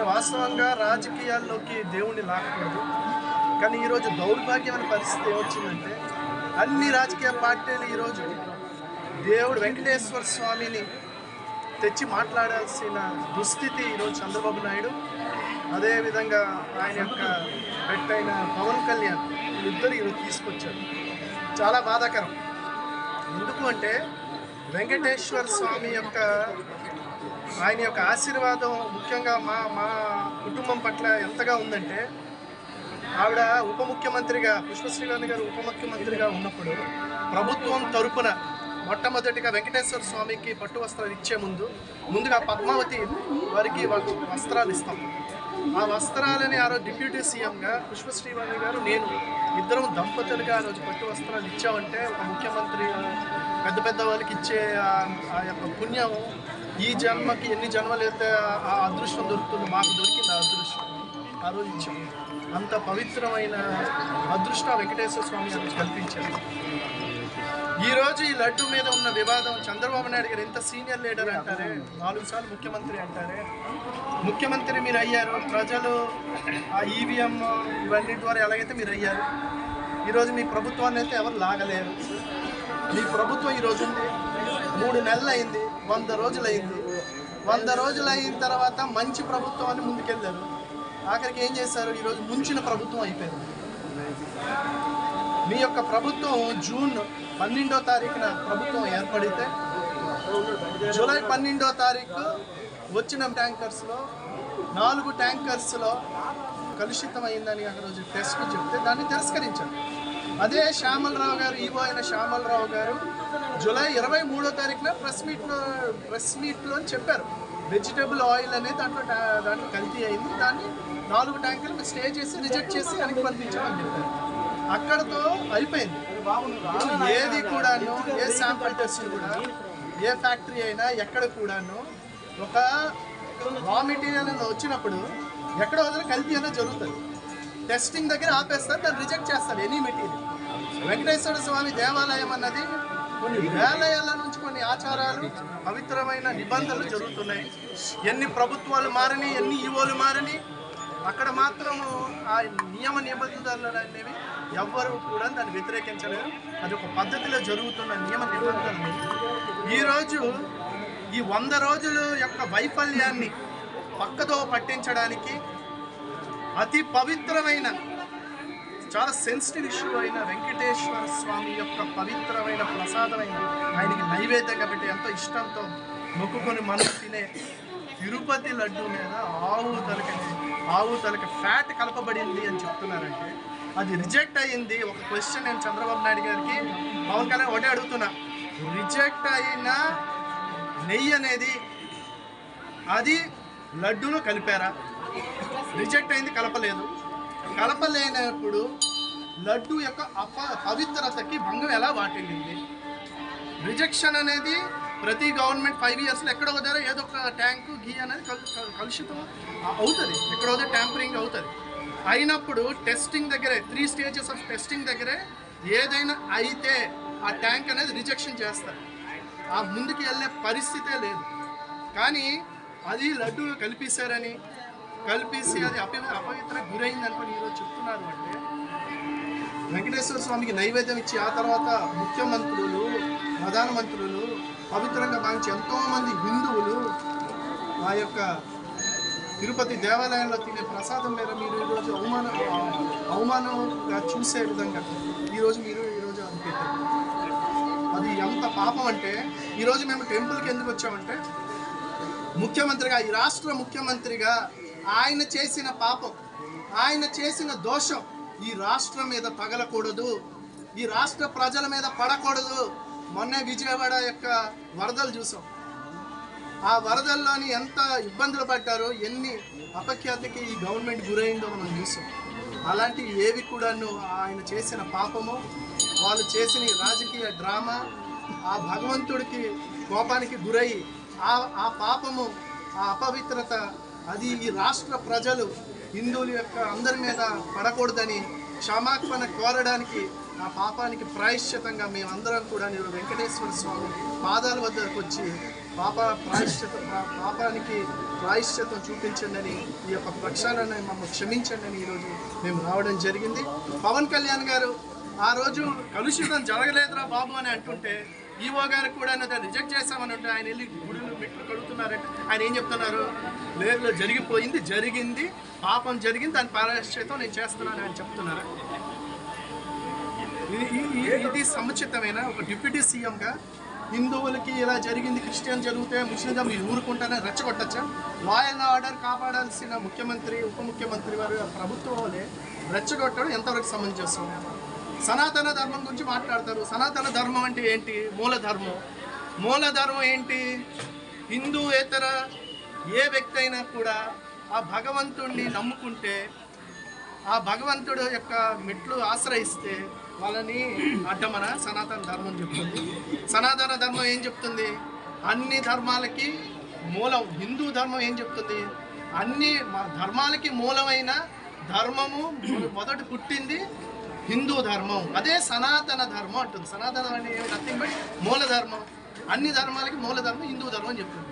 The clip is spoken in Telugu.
అంటే వాస్తవంగా రాజకీయాల్లోకి దేవుణ్ణి లాక్కూడదు. కానీ ఈరోజు దౌర్భాగ్యమైన పరిస్థితి ఏమొచ్చిందంటే అన్ని రాజకీయ పార్టీలు ఈరోజు దేవుడు వెంకటేశ్వర స్వామిని తెచ్చి మాట్లాడాల్సిన దుస్థితి ఈరోజు చంద్రబాబు నాయుడు అదేవిధంగా ఆయన యొక్క పెట్టైన పవన్ కళ్యాణ్ వీళ్ళిద్దరు ఈరోజు తీసుకొచ్చారు. చాలా బాధాకరం. ఎందుకు అంటే వెంకటేశ్వర స్వామి యొక్క ఆయన యొక్క ఆశీర్వాదం ముఖ్యంగా మా మా కుటుంబం పట్ల ఎంతగా ఉందంటే ఆవిడ ఉప ముఖ్యమంత్రిగా పుష్పశ్రీవాణి గారు ఉప ముఖ్యమంత్రిగా ఉన్నప్పుడు ప్రభుత్వం తరపున మొట్టమొదటిగా వెంకటేశ్వర స్వామికి పట్టు వస్త్రాలు ఇచ్చే ముందు ముందుగా పద్మావతి వారికి వాళ్ళు వస్త్రాలు ఇస్తాం. ఆ వస్త్రాలని ఆ రోజు డిప్యూటీ సీఎంగా పుష్పశ్రీవాణి గారు నేను ఇద్దరం దంపతులుగా ఆ రోజు పట్టు వస్త్రాలు ఇచ్చామంటే ఒక ముఖ్యమంత్రి పెద్ద పెద్ద వాళ్ళకి ఇచ్చే ఆ- ఆ యొక్క పుణ్యం ఈ జన్మకి ఎన్ని జన్మలు అయితే ఆ- అదృష్టం దొరుకుతుందో మాకు దొరికింది ఆ అదృష్టం. ఆ రోజు ఇచ్చాము అంత పవిత్రమైన అదృష్టం వెంకటేశ్వర స్వామి గారు కల్పించారు. ఈరోజు ఈ లడ్డు మీద ఉన్న వివాదం చంద్రబాబు నాయుడు గారు ఎంత సీనియర్ లీడర్ అంటారే నాలుగు సార్లు ముఖ్యమంత్రి అంటారే. ముఖ్యమంత్రి మీరు అయ్యారు. ప్రజలు ఆ ఈవీఎం ఇవన్నీ ద్వారా ఎలాగైతే మీరు అయ్యారు? ఈరోజు మీ ప్రభుత్వాన్ని అయితే ఎవరు లాగలేరు. మీ ప్రభుత్వం ఈరోజు ఉంది. మూడు నెలలు అయింది. వంద రోజులు వంద రోజులు అయిన తర్వాత మంచి ప్రభుత్వాన్ని ముందుకెళ్ళారు. ఆఖరికి ఏం చేశారు? ఈరోజు ముంచిన ప్రభుత్వం అయిపోయింది. మీ యొక్క ప్రభుత్వం జూన్ పన్నెండో తారీఖున ప్రభుత్వం ఏర్పడితే జూలై పన్నెండో తారీఖు వచ్చిన ట్యాంకర్స్లో నాలుగు ట్యాంకర్స్లో కలుషితమైందని ఆ రోజు టెస్ట్ చెప్తే దాన్ని తిరస్కరించారు. అదే శ్యామలరావు గారు ఈవో అయిన శ్యామలరావు గారు జూలై ఇరవై మూడో తారీఖున ప్రెస్ మీట్లో ప్రెస్ మీట్లో అని చెప్పారు. వెజిటబుల్ ఆయిల్ అనేది దాంట్లో దాంట్లో కల్తీ అయింది. దాన్ని నాలుగు ట్యాంకులు స్టే చేసి రిజెక్ట్ చేసి వెనక్కి పంపించామని చెప్పారు. అక్కడతో అయిపోయింది. ఏది కూడాను ఏ శాంపుల్ టెస్ట్ కూడా ఏ ఫ్యాక్టరీ అయినా ఎక్కడ కూడాను ఒక రా మెటీరియల్ అనేది వచ్చినప్పుడు ఎక్కడ వదిలి కల్తీ అనేది జరుగుతుంది. టెస్టింగ్ దగ్గర ఆపేస్తారు దాన్ని రిజెక్ట్ చేస్తారు ఎనీ మెటీరియల్ వెంకటేశ్వర స్వామి దేవాలయం అన్నది కొన్ని వేల నుంచి కొన్ని ఆచారాలు పవిత్రమైన నిబంధనలు జరుగుతున్నాయి. ఎన్ని ప్రభుత్వాలు మారని ఎన్ని ఈవోలు మారని అక్కడ మాత్రము ఆ నియమ నిబంధనలు అనేవి ఎవ్వరు కూడా దాన్ని వ్యతిరేకించలేరు. అది ఒక పద్ధతిలో జరుగుతున్న నియమ నిబంధనలు. ఈరోజు ఈ వంద రోజుల యొక్క వైఫల్యాన్ని పక్కదో పట్టించడానికి అతి పవిత్రమైన చాలా సెన్సిటివ్ ఇష్యూ అయిన వెంకటేశ్వర స్వామి యొక్క పవిత్రమైన ప్రసాదమైన ఆయనకి నైవేద్యంగా పెట్టి ఎంతో ఇష్టంతో మొక్కుకొని మనం తినే తిరుపతి లడ్డు మీద ఆవు తలక ఆవు తలక ఫ్యాట్ కలపబడింది అని చెప్తున్నారంటే అది రిజెక్ట్ అయ్యింది ఒక క్వశ్చన్ నేను చంద్రబాబు నాయుడు గారికి పవన్ కళ్యాణ్ ఒకటే అడుగుతున్నా. రిజెక్ట్ అయిన నెయ్యి అనేది అది లడ్డూలో కలిపారా? రిజెక్ట్ అయింది కలపలేదు. కలపలేనప్పుడు లడ్డు యొక్క అప పవిత్రతకి భంగం ఎలా వాటిల్లింది? రిజెక్షన్ అనేది ప్రతి గవర్నమెంట్ ఫైవ్ ఇయర్స్లో ఎక్కడో దగ్గర ఏదో ఒక ట్యాంకు గీ అనేది కలుషితం అవుతుంది. ఎక్కడో దగ్గర ట్యాంపరింగ్ అవుతుంది. అయినప్పుడు టెస్టింగ్ దగ్గరే త్రీ స్టేజెస్ ఆఫ్ టెస్టింగ్ దగ్గరే ఏదైనా అయితే ఆ ట్యాంక్ అనేది రిజెక్షన్ చేస్తారు. ఆ ముందుకు వెళ్ళే పరిస్థితే లేదు. కానీ అది లడ్డు కల్పిస్తారని కల్పించి అది అప అపవిత్ర గురైంది అనుకుని ఈరోజు చెప్తున్నారు అంటే వెంకటేశ్వర స్వామికి నైవేద్యం ఇచ్చి ఆ తర్వాత ముఖ్యమంత్రులు ప్రధానమంత్రులు పవిత్రంగా భావించి ఎంతోమంది హిందువులు ఆ యొక్క తిరుపతి దేవాలయంలో తినే ప్రసాదం మీద మీరు ఈరోజు అవమాన అవమానంగా చూసే విధంగా ఈరోజు మీరు ఈరోజు అనిపించారు అది ఎంత పాపం అంటే ఈరోజు మేము టెంపుల్కి ఎందుకు వచ్చామంటే ముఖ్యమంత్రిగా ఈ రాష్ట్ర ముఖ్యమంత్రిగా ఆయన చేసిన పాపం ఆయన చేసిన దోషం ఈ రాష్ట్రం మీద తగలకూడదు ఈ రాష్ట్ర ప్రజల మీద పడకూడదు. మొన్నే విజయవాడ యొక్క వరదలు చూసాం. ఆ వరదల్లోని ఎంత ఇబ్బందులు పడ్డారో ఎన్ని అపఖ్యాతికి ఈ గవర్నమెంట్ గురైందో మనం చూసాం. అలాంటి ఏవి కూడాను ఆయన చేసిన పాపము వాళ్ళు చేసిన రాజకీయ డ్రామా ఆ భగవంతుడికి కోపానికి గురై ఆ ఆ పాపము ఆ అపవిత్రత అది ఈ రాష్ట్ర ప్రజలు హిందువుల యొక్క అందరి మీద పడకూడదని క్షమాపణ కోరడానికి ఆ పాపానికి ప్రాయశ్చితంగా మేమందరం కూడా నేను వెంకటేశ్వర స్వామి పాదాల వద్దకు వచ్చి పాప ప్రాయశ్చిత పాపానికి ప్రాయశ్చితం చూపించండి అని ఈ యొక్క ప్రక్షాళన మమ్మల్ని క్షమించండి అని ఈరోజు మేము రావడం జరిగింది. పవన్ కళ్యాణ్ గారు ఆ రోజు కలుషితం జరగలేదురా బాబు అని అంటుంటే ఈవో గారు కూడా రిజెక్ట్ చేశామని అంటే ఆయన వెళ్ళి గుడి మెట్లు కడుగుతున్నారంటే ఆయన ఏం చెప్తున్నారు? లేదు జరిగిపోయింది జరిగింది. పాపం జరిగింది దాని ప్రాయశ్చితం నేను చేస్తున్నాను అని చెప్తున్నారు. ఇది ఈ- ఇది సముచితమైన? ఒక డిప్యూటీ సీఎంగా హిందువులకి ఇలా జరిగింది క్రిస్టియన్ జరిగితే ముస్లింగా మీరు ఊరుకుంటారని రెచ్చగొట్టచ్చా? లా అండ్ ఆర్డర్ కాపాడాల్సిన ముఖ్యమంత్రి ఉప ముఖ్యమంత్రి వారు ప్రభుత్వం వాళ్ళే రెచ్చగొట్టడం ఎంతవరకు సమంజసం? సనాతన ధర్మం గురించి మాట్లాడతారు. సనాతన ధర్మం అంటే ఏంటి? మూల ధర్మం. మూల ధర్మం ఏంటి? హిందూయేతర ఏ వ్యక్తి అయినా కూడా ఆ భగవంతుణ్ణి నమ్ముకుంటే ఆ భగవంతుడు యొక్క మెట్లు ఆశ్రయిస్తే వాళ్ళని అడ్డమన సనాతన ధర్మం చెప్తుంది. సనాతన ధర్మం ఏం చెప్తుంది? అన్ని ధర్మాలకి మూలం హిందూ ధర్మం ఏం చెప్తుంది? అన్ని ధర్మాలకి మూలమైన ధర్మము మొదట పుట్టింది హిందూ ధర్మం. అదే సనాతన ధర్మం అంటుంది. సనాతనం అంటే నథింగ్ బట్ మూల ధర్మం. అన్ని ధర్మాలకి మూల ధర్మం హిందూ ధర్మం అని చెప్తుంది.